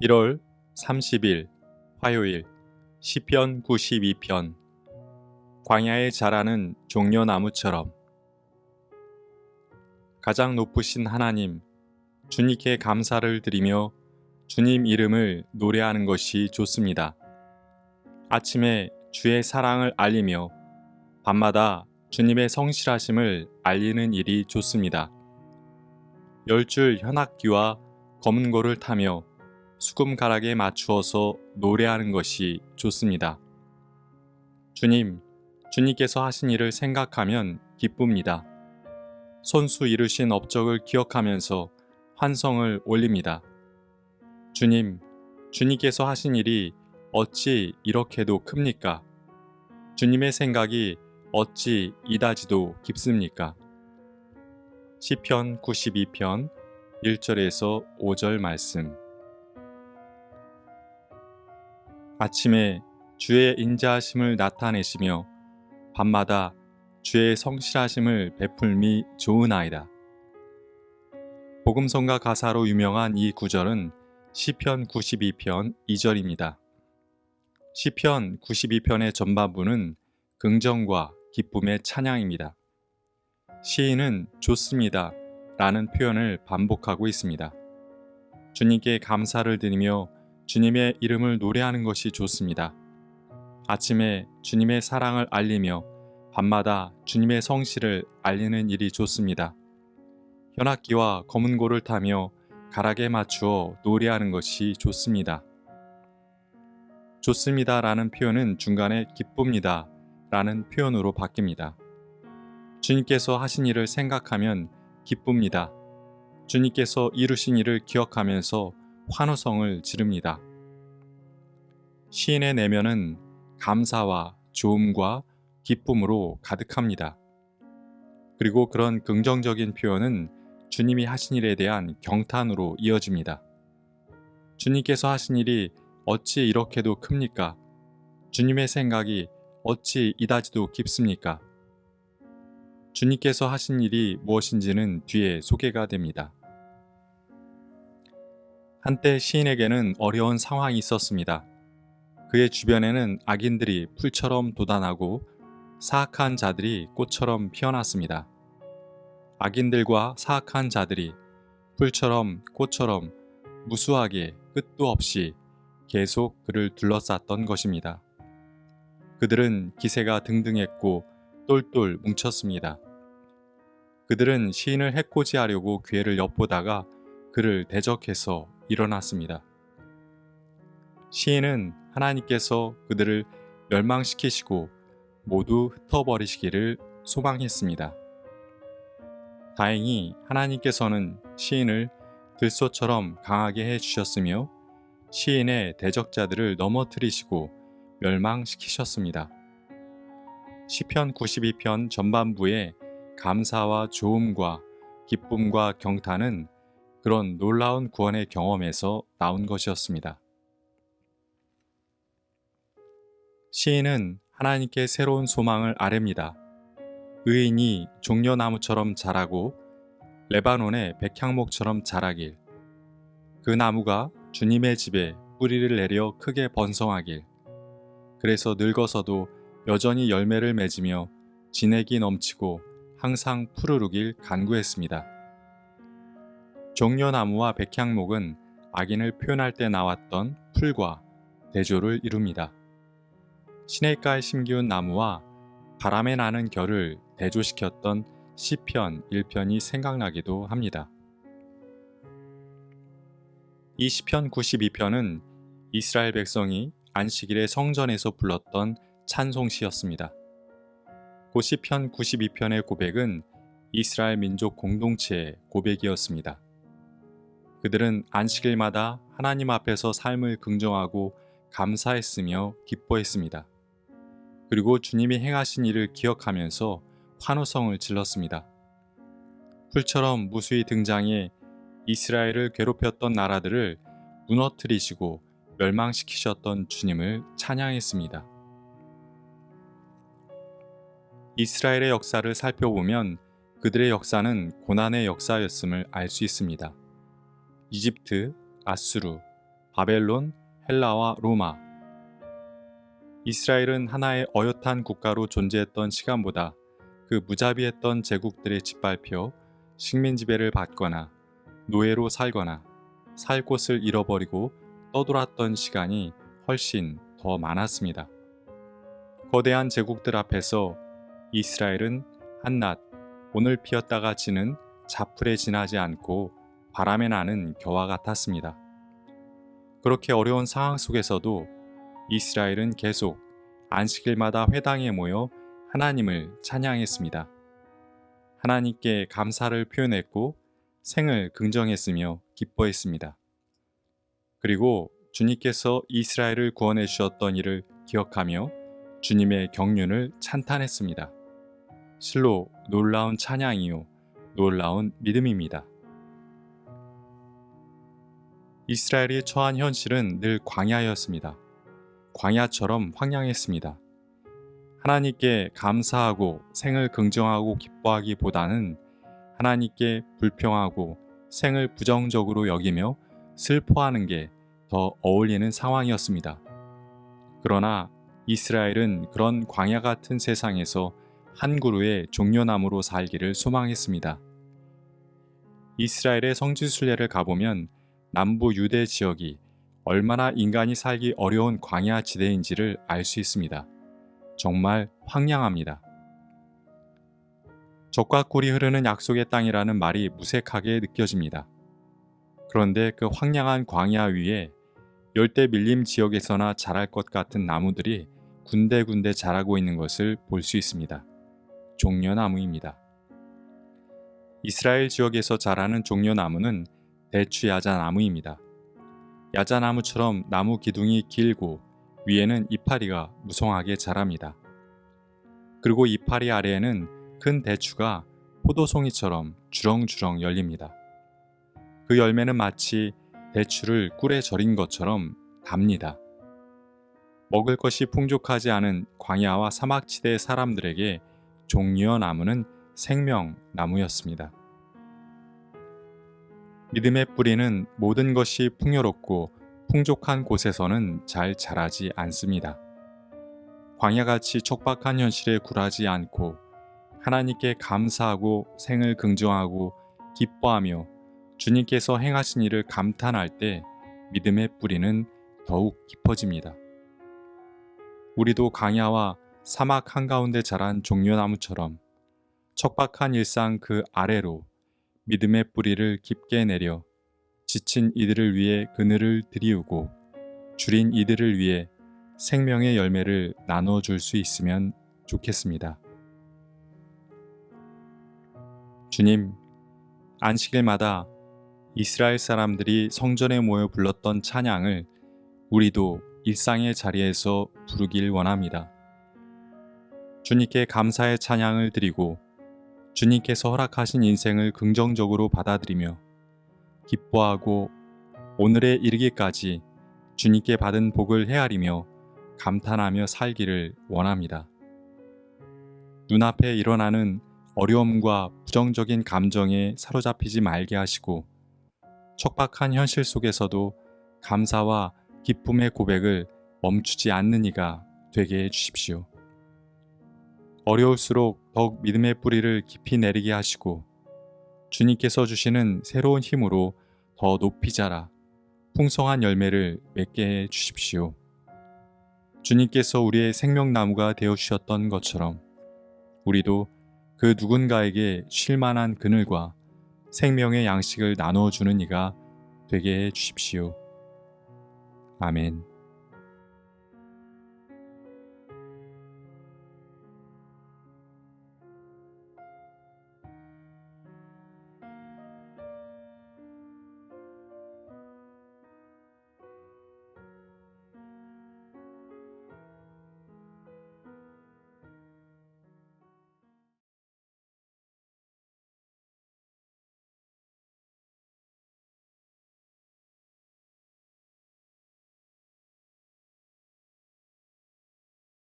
1월 30일 화요일 시편 92편 광야에 자라는 종려나무처럼 가장 높으신 하나님 주님께 감사를 드리며 주님 이름을 노래하는 것이 좋습니다. 아침에 주의 사랑을 알리며 밤마다 주님의 성실하심을 알리는 일이 좋습니다. 열줄 현악기와 검은 고를 타며 수금 가락에 맞추어서 노래하는 것이 좋습니다. 주님, 주님께서 하신 일을 생각하면 기쁩니다. 손수 이루신 업적을 기억하면서 환성을 올립니다. 주님, 주님께서 하신 일이 어찌 이렇게도 큽니까? 주님의 생각이 어찌 이다지도 깊습니까? 시편 92편 1절에서 5절 말씀 아침에 주의 인자하심을 나타내시며 밤마다 주의 성실하심을 베풀미 좋으나이다. 복음성가 가사로 유명한 이 구절은 시편 92편 2절입니다. 시편 92편의 전반부는 긍정과 기쁨의 찬양입니다. 시인은 좋습니다 라는 표현을 반복하고 있습니다. 주님께 감사를 드리며 주님의 이름을 노래하는 것이 좋습니다. 아침에 주님의 사랑을 알리며 밤마다 주님의 성실을 알리는 일이 좋습니다. 현악기와 검은 고를 타며 가락에 맞추어 노래하는 것이 좋습니다. 좋습니다 라는 표현은 중간에 기쁩니다 라는 표현으로 바뀝니다. 주님께서 하신 일을 생각하면 기쁩니다. 주님께서 이루신 일을 기억하면서 환호성을 지릅니다. 시인의 내면은 감사와 좋음과 기쁨으로 가득합니다. 그리고 그런 긍정적인 표현은 주님이 하신 일에 대한 경탄으로 이어집니다. 주님께서 하신 일이 어찌 이렇게도 큽니까? 주님의 생각이 어찌 이다지도 깊습니까? 주님께서 하신 일이 무엇인지는 뒤에 소개가 됩니다. 한때 시인에게는 어려운 상황이 있었습니다. 그의 주변에는 악인들이 풀처럼 돋아나고 사악한 자들이 꽃처럼 피어났습니다. 악인들과 사악한 자들이 풀처럼 꽃처럼 무수하게 끝도 없이 계속 그를 둘러쌌던 것입니다. 그들은 기세가 등등했고 똘똘 뭉쳤습니다. 그들은 시인을 해코지하려고 괴를 엿보다가 그를 대적해서 일어났습니다. 시인은 하나님께서 그들을 멸망시키시고 모두 흩어버리시기를 소망했습니다. 다행히 하나님께서는 시인을 들소처럼 강하게 해주셨으며 시인의 대적자들을 넘어뜨리시고 멸망시키셨습니다. 시편 92편 전반부에 감사와 좋음과 기쁨과 경탄은 그런 놀라운 구원의 경험에서 나온 것이었습니다. 시인은 하나님께 새로운 소망을 아랩니다. 의인이 종려나무처럼 자라고 레바논의 백향목처럼 자라길. 그 나무가 주님의 집에 뿌리를 내려 크게 번성하길. 그래서 늙어서도 여전히 열매를 맺으며 진액이 넘치고 항상 푸르르길 간구했습니다. 종려나무와 백향목은 악인을 표현할 때 나왔던 풀과 대조를 이룹니다. 시냇가에 심기운 나무와 바람에 나는 결을 대조시켰던 시편 1편이 생각나기도 합니다. 이 시편 92편은 이스라엘 백성이 안식일의 성전에서 불렀던 찬송시였습니다. 고 시편 92편의 고백은 이스라엘 민족 공동체의 고백이었습니다. 그들은 안식일마다 하나님 앞에서 삶을 긍정하고 감사했으며 기뻐했습니다. 그리고 주님이 행하신 일을 기억하면서 환호성을 질렀습니다. 풀처럼 무수히 등장해 이스라엘을 괴롭혔던 나라들을 무너뜨리시고 멸망시키셨던 주님을 찬양했습니다. 이스라엘의 역사를 살펴보면 그들의 역사는 고난의 역사였음을 알 수 있습니다. 이집트, 아수르, 바벨론, 헬라와 로마. 이스라엘은 하나의 어엿한 국가로 존재했던 시간보다 그 무자비했던 제국들에 짓밟혀 식민 지배를 받거나 노예로 살거나 살 곳을 잃어버리고 떠돌았던 시간이 훨씬 더 많았습니다. 거대한 제국들 앞에서 이스라엘은 한낮 오늘 피었다가 지는 자풀에 지나지 않고 바람에 나는 겨와 같았습니다. 그렇게 어려운 상황 속에서도 이스라엘은 계속 안식일마다 회당에 모여 하나님을 찬양했습니다. 하나님께 감사를 표현했고 생을 긍정했으며 기뻐했습니다. 그리고 주님께서 이스라엘을 구원해 주셨던 일을 기억하며 주님의 경륜을 찬탄했습니다. 실로 놀라운 찬양이요 놀라운 믿음입니다. 이스라엘이 처한 현실은 늘 광야였습니다. 광야처럼 황량했습니다. 하나님께 감사하고 생을 긍정하고 기뻐하기보다는 하나님께 불평하고 생을 부정적으로 여기며 슬퍼하는 게 더 어울리는 상황이었습니다. 그러나 이스라엘은 그런 광야 같은 세상에서 한 그루의 종려나무로 살기를 소망했습니다. 이스라엘의 성지순례를 가보면 남부 유대 지역이 얼마나 인간이 살기 어려운 광야 지대인지를 알 수 있습니다. 정말 황량합니다. 적과 꿀이 흐르는 약속의 땅이라는 말이 무색하게 느껴집니다. 그런데 그 황량한 광야 위에 열대 밀림 지역에서나 자랄 것 같은 나무들이 군데군데 자라고 있는 것을 볼 수 있습니다. 종려나무입니다. 이스라엘 지역에서 자라는 종려나무는 대추 야자나무입니다. 야자나무처럼 나무 기둥이 길고 위에는 이파리가 무성하게 자랍니다. 그리고 이파리 아래에는 큰 대추가 포도송이처럼 주렁주렁 열립니다. 그 열매는 마치 대추를 꿀에 절인 것처럼 답니다. 먹을 것이 풍족하지 않은 광야와 사막지대의 사람들에게 종려 나무는 생명 나무였습니다. 믿음의 뿌리는 모든 것이 풍요롭고 풍족한 곳에서는 잘 자라지 않습니다. 광야같이 척박한 현실에 굴하지 않고 하나님께 감사하고 생을 긍정하고 기뻐하며 주님께서 행하신 일을 감탄할 때 믿음의 뿌리는 더욱 깊어집니다. 우리도 강야와 사막 한가운데 자란 종려나무처럼 척박한 일상 그 아래로 믿음의 뿌리를 깊게 내려 지친 이들을 위해 그늘을 드리우고 줄인 이들을 위해 생명의 열매를 나눠 줄 수 있으면 좋겠습니다. 주님, 안식일마다 이스라엘 사람들이 성전에 모여 불렀던 찬양을 우리도 일상의 자리에서 부르길 원합니다. 주님께 감사의 찬양을 드리고 주님께서 허락하신 인생을 긍정적으로 받아들이며 기뻐하고 오늘에 이르기까지 주님께 받은 복을 헤아리며 감탄하며 살기를 원합니다. 눈앞에 일어나는 어려움과 부정적인 감정에 사로잡히지 말게 하시고 척박한 현실 속에서도 감사와 기쁨의 고백을 멈추지 않는 이가 되게 해 주십시오. 어려울수록 더욱 믿음의 뿌리를 깊이 내리게 하시고 주님께서 주시는 새로운 힘으로 더 높이 자라 풍성한 열매를 맺게 해 주십시오. 주님께서 우리의 생명나무가 되어 주셨던 것처럼 우리도 그 누군가에게 쉴만한 그늘과 생명의 양식을 나누어 주는 이가 되게 해 주십시오. 아멘.